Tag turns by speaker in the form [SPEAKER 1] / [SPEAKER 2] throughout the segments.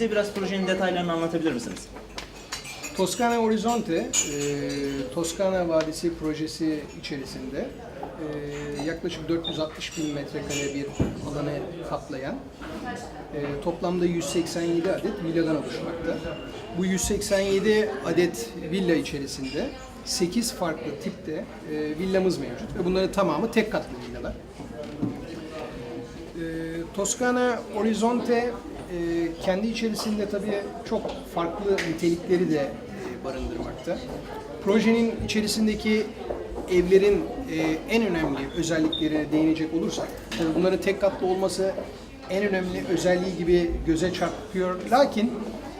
[SPEAKER 1] Bize biraz projenin detaylarını anlatabilir misiniz?
[SPEAKER 2] Toscana Orizzonte, e, Toskana Vadisi projesi içerisinde e, yaklaşık 460 bin metrekare bir alanı kaplayan e, toplamda 187 adet villadan oluşmakta. Bu 187 adet villa içerisinde 8 farklı tipte e, villamız mevcut ve bunların tamamı tek katlı villalar. E, Toskana Orizzonte e, kendi içerisinde tabii çok farklı nitelikleri de e, barındırmakta. Projenin içerisindeki evlerin e, en önemli özelliklerine değinecek olursak, tabii bunların tek katlı olması en önemli özelliği gibi göze çarpıyor. Lakin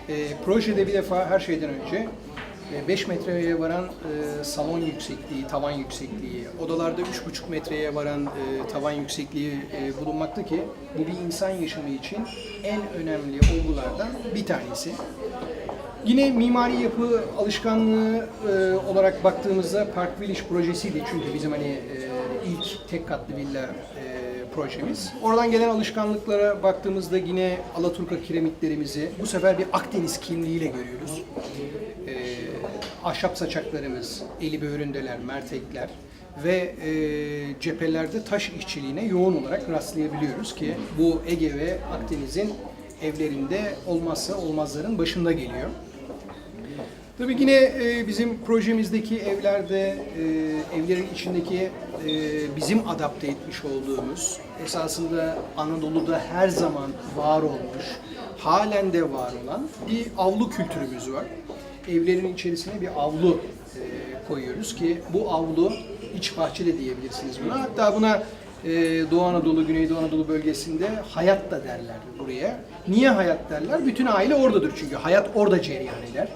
[SPEAKER 2] e, projede bir defa her şeyden önce 5 metreye varan e, salon yüksekliği, tavan yüksekliği, odalarda 3,5 metreye varan e, tavan yüksekliği e, bulunmakta ki bu bir insan yaşamı için en önemli olgulardan bir tanesi. Yine mimari yapı alışkanlığı e, olarak baktığımızda Park Village projesiydi çünkü bizim hani ilk tek katlı villa e, projemiz. Oradan gelen alışkanlıklara baktığımızda yine Alaturka kiremitlerimizi bu sefer bir Akdeniz kimliğiyle görüyoruz. E, ahşap saçaklarımız, eli böğründeler, mertekler ve e, cephelerde taş işçiliğine yoğun olarak rastlayabiliyoruz ki bu Ege ve Akdeniz'in evlerinde olmazsa olmazların başında geliyor. Tabii yine e, bizim projemizdeki evlerde, e, evlerin içindeki e, bizim adapte etmiş olduğumuz, esasında Anadolu'da her zaman var olmuş, halen de var olan bir avlu kültürümüz var. Evlerin içerisine bir avlu e, koyuyoruz ki bu avlu iç bahçe de diyebilirsiniz buna. Hatta buna e, Doğu Anadolu, Güneydoğu Anadolu bölgesinde hayat da derler buraya. Niye hayat derler? Bütün aile oradadır çünkü. Hayat orada cereyan eder.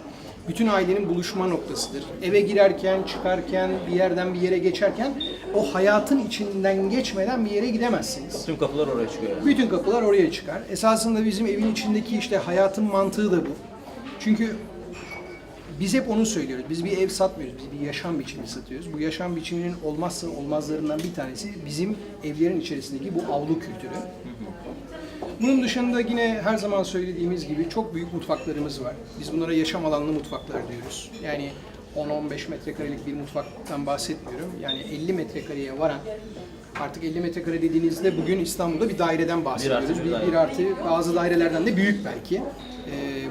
[SPEAKER 2] Bütün ailenin buluşma noktasıdır. Eve girerken, çıkarken, bir yerden bir yere geçerken o hayatın içinden geçmeden bir yere gidemezsiniz.
[SPEAKER 1] Tüm kapılar oraya çıkıyor. yani.
[SPEAKER 2] Bütün kapılar oraya çıkar. Esasında bizim evin içindeki işte hayatın mantığı da bu. Çünkü biz hep onu söylüyoruz. Biz bir ev satmıyoruz. Biz bir yaşam biçimi satıyoruz. Bu yaşam biçiminin olmazsa olmazlarından bir tanesi bizim evlerin içerisindeki bu avlu kültürü. Bunun dışında yine her zaman söylediğimiz gibi çok büyük mutfaklarımız var. Biz bunlara yaşam alanlı mutfaklar diyoruz. Yani 10-15 metrekarelik bir mutfaktan bahsetmiyorum. Yani 50 metrekareye varan Artık 50 metrekare dediğinizde bugün İstanbul'da bir daireden bahsediyoruz.
[SPEAKER 1] artı bir
[SPEAKER 2] Bir,
[SPEAKER 1] daire.
[SPEAKER 2] bir artı bazı dairelerden de büyük belki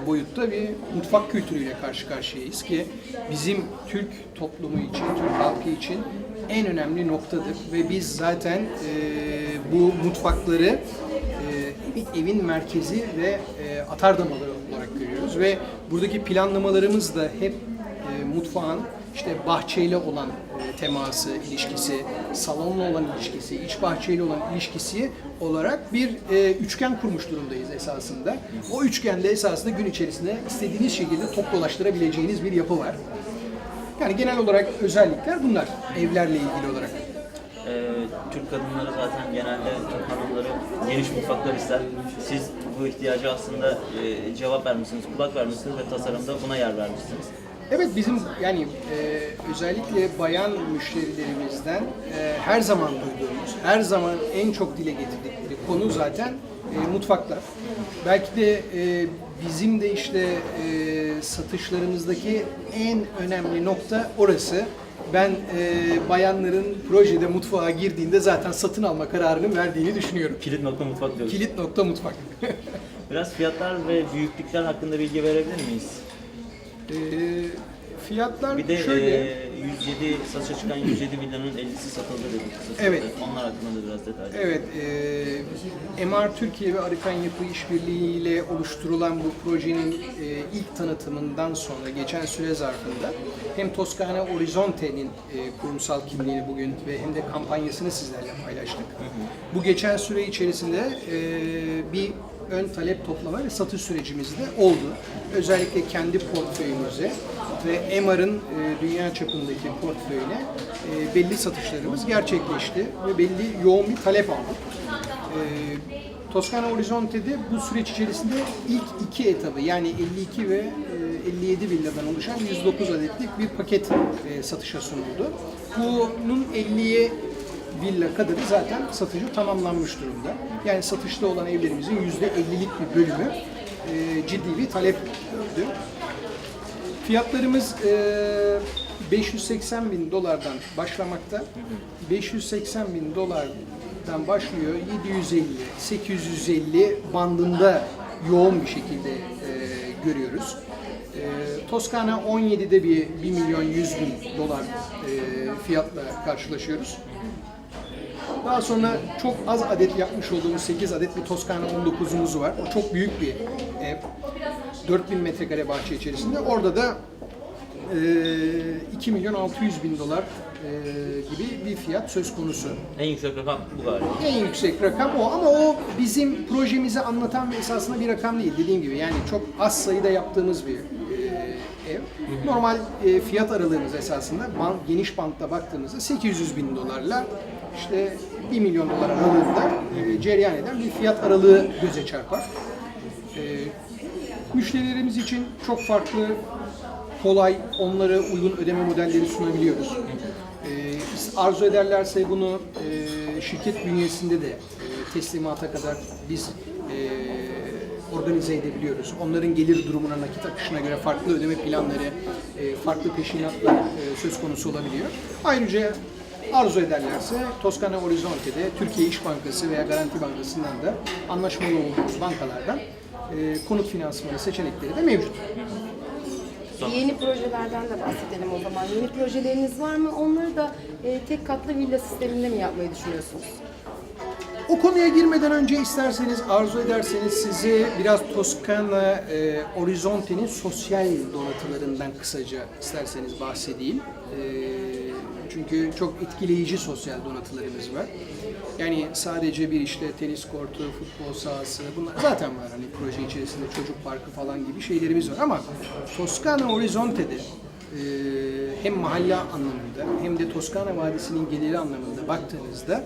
[SPEAKER 2] boyutta bir mutfak kültürüyle karşı karşıyayız ki bizim Türk toplumu için, Türk halkı için en önemli noktadır. Ve biz zaten e, bu mutfakları e, bir evin merkezi ve e, atardamaları olarak görüyoruz. Ve buradaki planlamalarımız da hep e, mutfağın işte bahçeyle olan e, teması, ilişkisi, salonla olan ilişkisi, iç bahçeyle olan ilişkisi olarak bir e, üçgen kurmuş durumdayız esasında. O üçgende esasında gün içerisinde istediğiniz şekilde top dolaştırabileceğiniz bir yapı var. Yani genel olarak özellikler bunlar evlerle ilgili olarak.
[SPEAKER 1] Ee, Türk kadınları zaten genelde Türk hanımları geniş mutfaklar ister. Siz bu ihtiyacı aslında e, cevap vermişsiniz, kulak vermişsiniz ve tasarımda buna yer vermişsiniz.
[SPEAKER 2] Evet bizim yani e, özellikle bayan müşterilerimizden e, her zaman duyduğumuz, her zaman en çok dile getirdikleri konu zaten e, mutfaklar. Belki de e, bizim de işte e, satışlarımızdaki en önemli nokta orası. Ben e, bayanların projede mutfağa girdiğinde zaten satın alma kararını verdiğini düşünüyorum.
[SPEAKER 1] Kilit nokta mutfak diyoruz.
[SPEAKER 2] Kilit nokta mutfak.
[SPEAKER 1] Biraz fiyatlar ve büyüklükler hakkında bilgi verebilir miyiz?
[SPEAKER 2] e, fiyatlar
[SPEAKER 1] Bir de
[SPEAKER 2] şöyle.
[SPEAKER 1] e, 107 satışa çıkan 107 villanın 50'si satıldı dedik. sürede.
[SPEAKER 2] Evet.
[SPEAKER 1] Onlar hakkında da biraz detay.
[SPEAKER 2] Evet, e, MR Türkiye ve Arıkan Yapı İşbirliği ile oluşturulan bu projenin e, ilk tanıtımından sonra geçen süre zarfında hem Toscana Orizzonte'nin e, kurumsal kimliğini bugün ve hem de kampanyasını sizlerle paylaştık. Bu geçen süre içerisinde e, bir ön talep toplama ve satış sürecimiz de oldu. Özellikle kendi portföyümüze ve MR'ın e, dünya çapındaki portföyüne e, belli satışlarımız gerçekleşti ve belli yoğun bir talep aldık. E, Toskana Orizzonte'de bu süreç içerisinde ilk iki etabı yani 52 ve e, 57 villadan oluşan 109 adetlik bir paket satışa sunuldu. Bunun 50'ye villa kadarı zaten satıcı tamamlanmış durumda. Yani satışta olan evlerimizin %50'lik bir bölümü ciddi bir talep gördü. Fiyatlarımız e, 580 bin dolardan başlamakta. 580 bin dolardan başlıyor. 750, 850 bandında yoğun bir şekilde e, görüyoruz. E, Toskana 17'de bir 1 milyon 100 bin dolar e, fiyatla karşılaşıyoruz. Daha sonra çok az adet yapmış olduğumuz 8 adet bir Toskana 19'umuz var. O çok büyük bir. 4000 metrekare bahçe içerisinde. Orada da e, 2 milyon 600 bin dolar e, gibi bir fiyat söz konusu.
[SPEAKER 1] En yüksek rakam bu galiba.
[SPEAKER 2] En yüksek rakam o ama o bizim projemizi anlatan ve esasında bir rakam değil dediğim gibi yani çok az sayıda yaptığımız bir e, ev. Normal e, fiyat aralığımız esasında ban- geniş bantta baktığımızda 800 bin dolarla işte 1 milyon dolar aralığında e, cereyan eden bir fiyat aralığı göze çarpar. Müşterilerimiz için çok farklı, kolay, onlara uygun ödeme modelleri sunabiliyoruz. Ee, arzu ederlerse bunu e, şirket bünyesinde de e, teslimata kadar biz e, organize edebiliyoruz. Onların gelir durumuna, nakit akışına göre farklı ödeme planları, e, farklı peşinatlar e, söz konusu olabiliyor. Ayrıca arzu ederlerse Toskana Horizonte'de Türkiye İş Bankası veya Garanti Bankası'ndan da anlaşmalı olduğumuz bankalardan konut finansmanı seçenekleri de mevcut.
[SPEAKER 3] Yeni projelerden de bahsedelim o zaman. Yeni projeleriniz var mı? Onları da e, tek katlı villa sisteminde mi yapmayı düşünüyorsunuz?
[SPEAKER 2] O konuya girmeden önce isterseniz, arzu ederseniz sizi biraz Toskana e, Horizonte'nin sosyal donatılarından kısaca isterseniz bahsedeyim. E, çünkü çok etkileyici sosyal donatılarımız var. Yani sadece bir işte tenis kortu, futbol sahası bunlar zaten var. Hani proje içerisinde çocuk parkı falan gibi şeylerimiz var ama Toskana Horizonte'de e, hem mahalle anlamında hem de Toskana Vadisi'nin geliri anlamında baktığınızda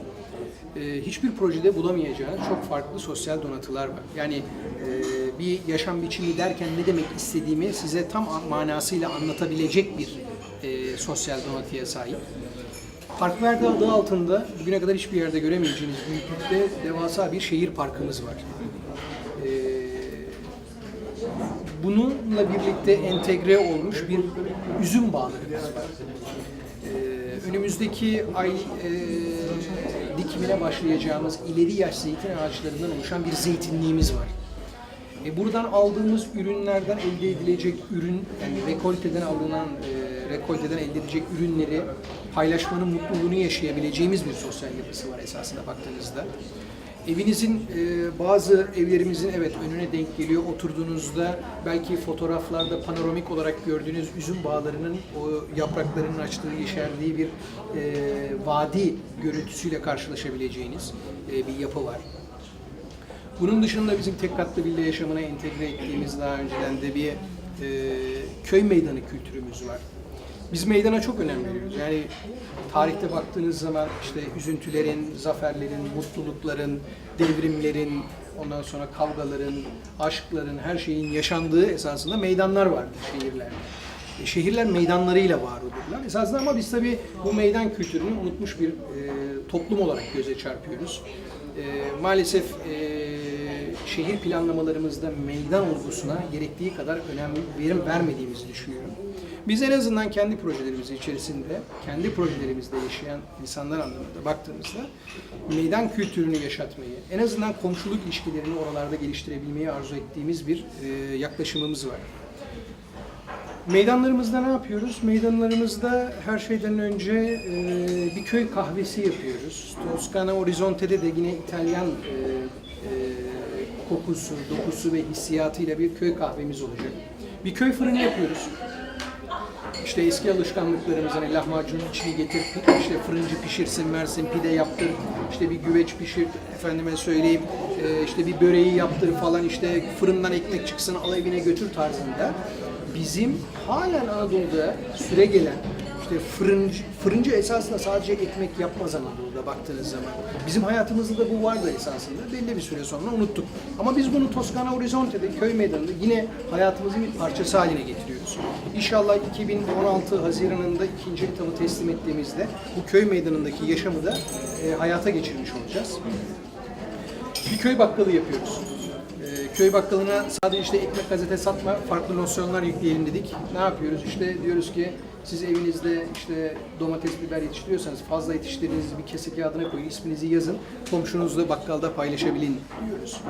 [SPEAKER 2] e, hiçbir projede bulamayacağınız çok farklı sosyal donatılar var. Yani e, bir yaşam biçimi derken ne demek istediğimi size tam manasıyla anlatabilecek bir e, sosyal donatıya sahip. Parkverde adı altında bugüne kadar hiçbir yerde göremeyeceğiniz büyüklükte devasa bir şehir parkımız var. E, bununla birlikte entegre olmuş bir üzüm bağlarımız var. Ee, önümüzdeki ay e, dikimine başlayacağımız ileri yaş zeytin ağaçlarından oluşan bir zeytinliğimiz var. E, buradan aldığımız ürünlerden elde edilecek ürün, yani rekolteden alınan, e, rekolteden elde edilecek ürünleri paylaşmanın mutluluğunu yaşayabileceğimiz bir sosyal yapısı var esasında baktığınızda. Evinizin e, bazı evlerimizin evet önüne denk geliyor. Oturduğunuzda belki fotoğraflarda panoramik olarak gördüğünüz üzüm bağlarının o yapraklarının açtığı, yeşerdiği bir e, vadi görüntüsüyle karşılaşabileceğiniz e, bir yapı var. Bunun dışında bizim tek katlı villa yaşamına entegre ettiğimiz daha önceden de bir e, köy meydanı kültürümüz var. Biz meydana çok önem veriyoruz. Yani tarihte baktığınız zaman işte üzüntülerin, zaferlerin, mutlulukların, devrimlerin, ondan sonra kavgaların, aşkların, her şeyin yaşandığı esasında meydanlar vardır şehirlerde. E, şehirler meydanlarıyla var olurlar. Esasında ama biz tabii bu meydan kültürünü unutmuş bir e, toplum olarak göze çarpıyoruz. E, maalesef e, şehir planlamalarımızda meydan olgusuna gerektiği kadar önem verim vermediğimizi düşünüyorum. Biz en azından kendi projelerimiz içerisinde, kendi projelerimizde yaşayan insanlar anlamında baktığımızda meydan kültürünü yaşatmayı, en azından komşuluk ilişkilerini oralarda geliştirebilmeyi arzu ettiğimiz bir e, yaklaşımımız var. Meydanlarımızda ne yapıyoruz? Meydanlarımızda her şeyden önce e, bir köy kahvesi yapıyoruz. Toscana Horizonte'de de yine İtalyan e, e, kokusu, dokusu ve hissiyatıyla bir köy kahvemiz olacak. Bir köy fırını yapıyoruz. İşte eski alışkanlıklarımız hani lahmacunun içini getir, işte fırıncı pişirsin, versin, pide yaptır, işte bir güveç pişir, efendime söyleyeyim, e, işte bir böreği yaptır falan, işte fırından ekmek çıksın, al evine götür tarzında. Bizim halen Anadolu'da süre gelen işte fırıncı, fırıncı esasında sadece ekmek yapmaz Anadolu'da baktığınız zaman. Bizim hayatımızda da bu vardı esasında. Belli bir süre sonra unuttuk. Ama biz bunu Toskana Horizonte'de köy meydanında yine hayatımızın bir parçası haline getiriyoruz. İnşallah 2016 Haziran'ında ikinci etabı teslim ettiğimizde bu köy meydanındaki yaşamı da e, hayata geçirmiş olacağız. Bir köy bakkalı yapıyoruz. E, köy bakkalına sadece işte ekmek gazete satma, farklı nosyonlar yükleyelim dedik. Ne yapıyoruz? İşte diyoruz ki siz evinizde işte domates, biber yetiştiriyorsanız fazla yetiştirdiğinizi bir kese kağıdına koyun, isminizi yazın, komşunuzla bakkalda paylaşabilin diyoruz.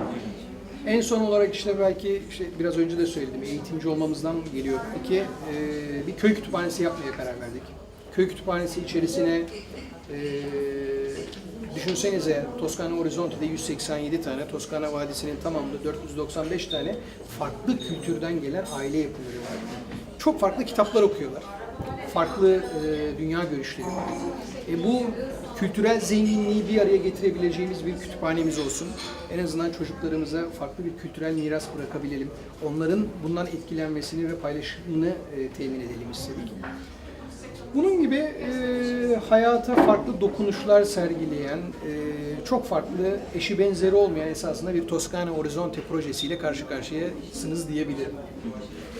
[SPEAKER 2] En son olarak işte belki işte biraz önce de söyledim eğitimci olmamızdan geliyor ki e, bir köy kütüphanesi yapmaya karar verdik. Köy kütüphanesi içerisine e, düşünsenize Toskana Orizonte'de 187 tane, Toskana Vadisi'nin tamamında 495 tane farklı kültürden gelen aile yapıları var. Çok farklı kitaplar okuyorlar. Farklı e, dünya görüşleri var. E, bu kültürel zenginliği bir araya getirebileceğimiz bir kütüphanemiz olsun. En azından çocuklarımıza farklı bir kültürel miras bırakabilelim. Onların bundan etkilenmesini ve paylaşımını e, temin edelim istedik. Bunun gibi e, hayata farklı dokunuşlar sergileyen, e, çok farklı eşi benzeri olmayan esasında bir Toskana Orizonte projesiyle karşı karşıyasınız diyebilirim.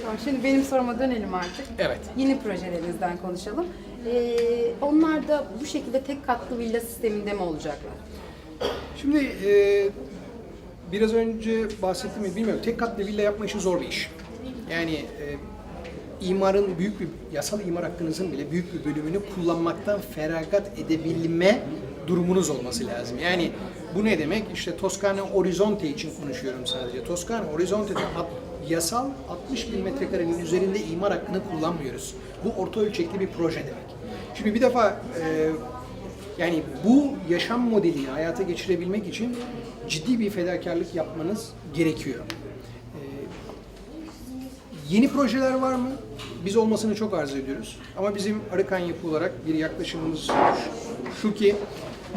[SPEAKER 3] Tamam, şimdi benim soruma dönelim artık.
[SPEAKER 2] Evet.
[SPEAKER 3] Yeni projelerinizden konuşalım. Ee, onlar da bu şekilde tek katlı villa sisteminde mi olacaklar?
[SPEAKER 2] Şimdi e, biraz önce bahsettim mi bilmiyorum. Tek katlı villa yapma işi zor bir iş. Yani e, imarın büyük bir yasal imar hakkınızın bile büyük bir bölümünü kullanmaktan feragat edebilme durumunuz olması lazım. Yani bu ne demek? İşte Toskana Orizonte için konuşuyorum sadece. Toskana Orizonte'de at- yasal 60 bin metrekarenin üzerinde imar hakkını kullanmıyoruz. Bu orta ölçekli bir proje demek. Şimdi bir defa e, yani bu yaşam modelini hayata geçirebilmek için ciddi bir fedakarlık yapmanız gerekiyor. Ee, yeni projeler var mı? Biz olmasını çok arzu ediyoruz. Ama bizim Arıkan Yapı olarak bir yaklaşımımız şu ki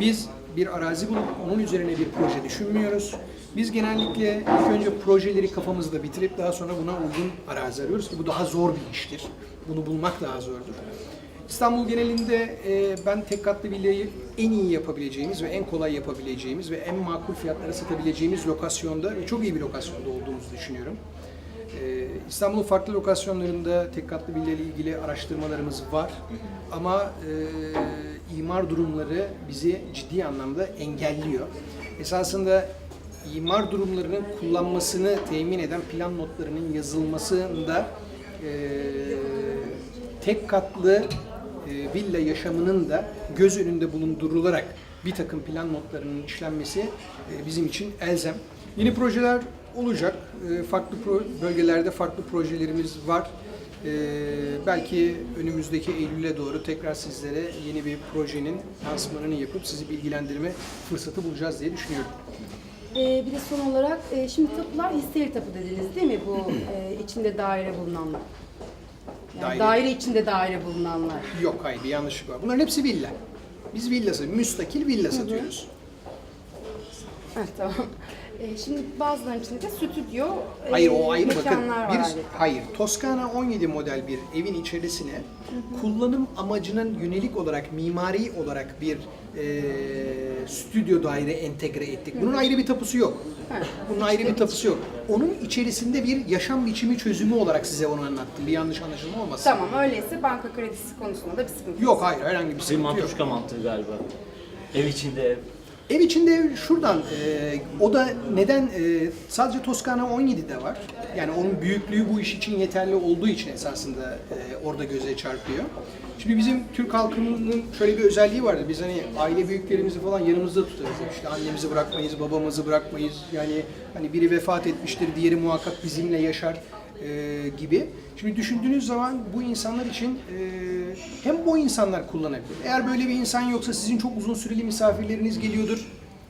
[SPEAKER 2] biz bir arazi bulup onun üzerine bir proje düşünmüyoruz. Biz genellikle ilk önce projeleri kafamızda bitirip daha sonra buna uygun arazi arıyoruz ki bu daha zor bir iştir. Bunu bulmak daha zordur. İstanbul genelinde e, ben tek katlı villayı en iyi yapabileceğimiz ve en kolay yapabileceğimiz ve en makul fiyatlara satabileceğimiz lokasyonda ve çok iyi bir lokasyonda olduğumuzu düşünüyorum. E, İstanbul'un farklı lokasyonlarında tek katlı villa ilgili araştırmalarımız var. Ama e, imar durumları bizi ciddi anlamda engelliyor. Esasında imar durumlarının kullanmasını temin eden plan notlarının yazılmasında e, tek katlı e, villa yaşamının da göz önünde bulundurularak bir takım plan notlarının işlenmesi e, bizim için elzem. Yeni projeler olacak. E, farklı bölgelerde farklı projelerimiz var. E, belki önümüzdeki Eylül'e doğru tekrar sizlere yeni bir projenin lansmanını yapıp sizi bilgilendirme fırsatı bulacağız diye düşünüyorum.
[SPEAKER 3] Ee, bir de son olarak e, şimdi tapular hisseli tapu dediniz değil mi bu e, içinde daire bulunanlar? Yani
[SPEAKER 2] Daire.
[SPEAKER 3] daire. içinde daire bulunanlar.
[SPEAKER 2] Yok hayır bir yanlışlık var. Bunların hepsi villa. Biz villası, müstakil villa satıyoruz.
[SPEAKER 3] Heh, tamam. Ee, şimdi bazılarının içinde de stüdyo e,
[SPEAKER 2] Hayır o ayrı bakın.
[SPEAKER 3] mekanlar var.
[SPEAKER 2] Bir,
[SPEAKER 3] adeta.
[SPEAKER 2] hayır. Toskana 17 model bir evin içerisine kullanım amacının yönelik olarak mimari olarak bir e, stüdyo daire entegre ettik. Bunun ayrı bir tapusu yok. Bunun ayrı bir tapusu yok. Onun içerisinde bir yaşam biçimi çözümü olarak size onu anlattım. Bir yanlış anlaşılma olmasın.
[SPEAKER 3] Tamam öyleyse banka kredisi konusunda da bir sıkıntı
[SPEAKER 2] Yok hayır herhangi bir
[SPEAKER 1] Bir
[SPEAKER 2] sıkıntı yok.
[SPEAKER 1] matruşka mantığı galiba. Ev içinde ev.
[SPEAKER 2] Ev içinde şuradan, e, o da neden e, sadece Toskana 17'de var. Yani onun büyüklüğü bu iş için yeterli olduğu için esasında e, orada göze çarpıyor. Şimdi bizim Türk halkının şöyle bir özelliği vardır. Biz hani aile büyüklerimizi falan yanımızda tutarız. İşte annemizi bırakmayız, babamızı bırakmayız. Yani hani biri vefat etmiştir, diğeri muhakkak bizimle yaşar e, gibi. Şimdi düşündüğünüz zaman bu insanlar için e, hem bu insanlar kullanabilir. Eğer böyle bir insan yoksa sizin çok uzun süreli misafirleriniz geliyordur.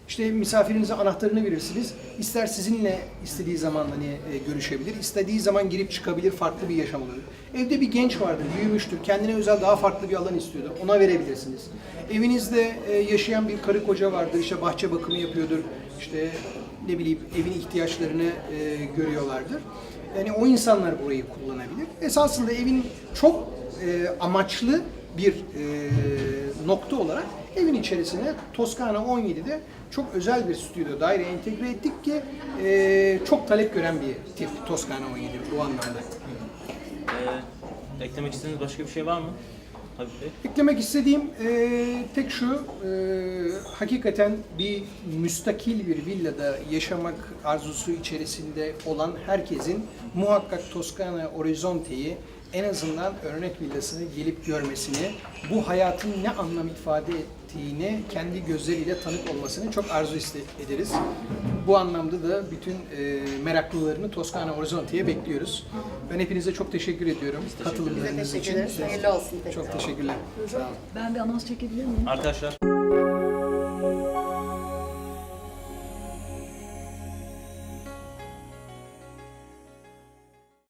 [SPEAKER 2] İşte misafirinize anahtarını verirsiniz. İster sizinle istediği zaman hani e, görüşebilir, istediği zaman girip çıkabilir, farklı bir yaşam olur. Evde bir genç vardır, büyümüştür, kendine özel daha farklı bir alan istiyordur. Ona verebilirsiniz. Evinizde e, yaşayan bir karı koca vardır, işte bahçe bakımı yapıyordur, işte ne bileyim evin ihtiyaçlarını e, görüyorlardır. Yani o insanlar burayı kullanabilir. Esasında evin çok e, amaçlı bir e, nokta olarak evin içerisine Toskana 17'de çok özel bir stüdyo daire entegre ettik ki e, çok talep gören bir tip Toskana 17 bu anlamda.
[SPEAKER 1] Ee, eklemek istediğiniz başka bir şey var mı?
[SPEAKER 2] Eklemek istediğim e, tek şu, e, hakikaten bir müstakil bir villada yaşamak arzusu içerisinde olan herkesin muhakkak Toskana Orizzonte'yi en azından örnek villasını gelip görmesini, bu hayatın ne anlam ifade ettiğini kendi gözleriyle tanık olmasını çok arzu ederiz. Bu anlamda da bütün e, meraklılarını Toskana Orizzonte'ye bekliyoruz. Ben hepinize çok teşekkür ediyorum katılımlarınız
[SPEAKER 3] Teşekkür
[SPEAKER 2] için.
[SPEAKER 3] ederiz. Hayırlı olsun. tekrar.
[SPEAKER 2] Çok teşekkürler. Sağ olun.
[SPEAKER 4] Ben bir anons çekebilir miyim?
[SPEAKER 1] Arkadaşlar